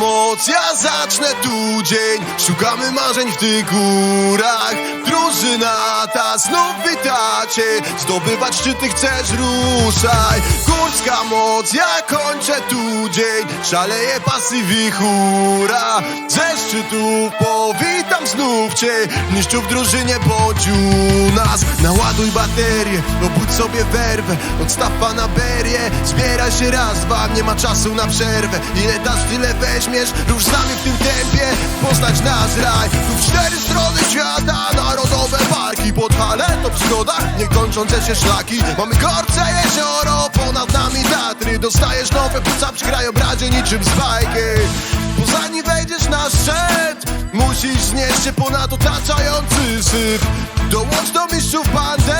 moc, ja zacznę tu dzień. Szukamy marzeń w tych górach. Drużyna ta znów witacie. Zdobywać szczyty chcesz, ruszaj. Górska moc, ja kończę tu dzień. Szaleje pasy wichura. Ze szczytów powitam znów cię Niszczu w drużynie, bądź u nas. Naładuj baterię, obudź sobie werwę. Odstaw pana berię Zbieraj się raz, dwa, nie ma czasu na przerwę. Ile dasz, tyle weźmiesz. Rusz z nami w tym tempie. Poznać nasz raj. Tu w cztery strony świata Narodowe parki pod haletą przygoda Nie kończące się szlaki. Mamy korce, jezioro Ponad nami Tatry Dostajesz nowe płuca przy krajobrazie Niczym z bajki. Bo zanim wejdziesz na szczyt Musisz znieść się ponad otaczający syf Dołącz do mistrzów bandy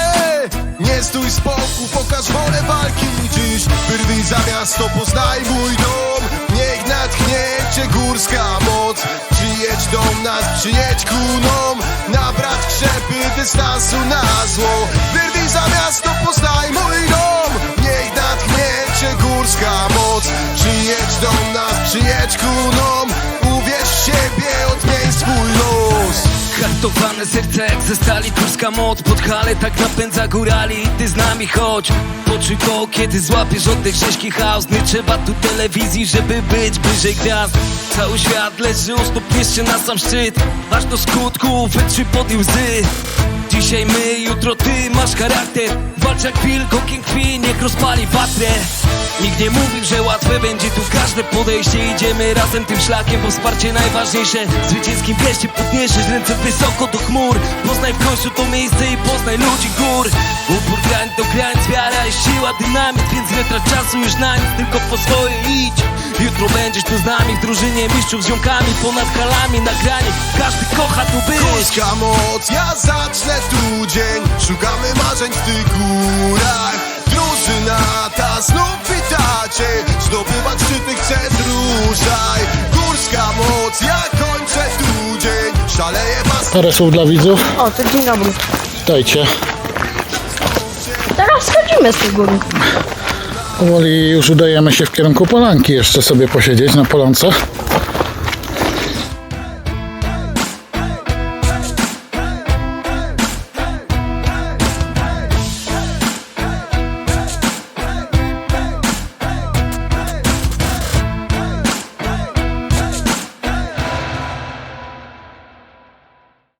Nie stój z boku, pokaż wolę walki dziś Wyrwij za miasto, poznaj mój dom. Niech natchnie cię górska moc. Przyjedź do nas, przyjedź ku pistaço nas. Hartowane serce jak ze stali Kurska moc pod hale tak napędza górali. Ty z nami chodź Poczuj to kiedy złapiesz oddech rzeźki chaos. Nie trzeba tu telewizji żeby być bliżej gwiazd. Cały świat leży u stóp jeszcze na sam szczyt. Aż do skutku wytrzyj pod łzy. Dzisiaj my, jutro ty masz charakter Jak wilk, okiem krwi, niech rozpali watrę Nikt nie mówił, że łatwe będzie tu każde podejście. Idziemy razem tym szlakiem, bo wsparcie najważniejsze. Zwycięskim pieście podniesiesz ręce wysoko do chmur Poznaj w końcu to miejsce i poznaj ludzi gór. Upór grań do granic, wiara i siła, dynamit Więc nie trać czasu już na nic, tylko po swoje idź. Jutro będziesz tu z nami w drużynie mistrzów z ziomkami Ponad halami na grani, każdy kocha tu być. Górska moc, ja zacznę tu dzień. Szukamy marzeń w tych górach. Drużyna ta znów witacie Parę słów dla widzów. O, to dzień dobry. Dajcie. Teraz schodzimy z tej góry. Powoli już udajemy się w kierunku polanki. Jeszcze sobie posiedzieć na polance.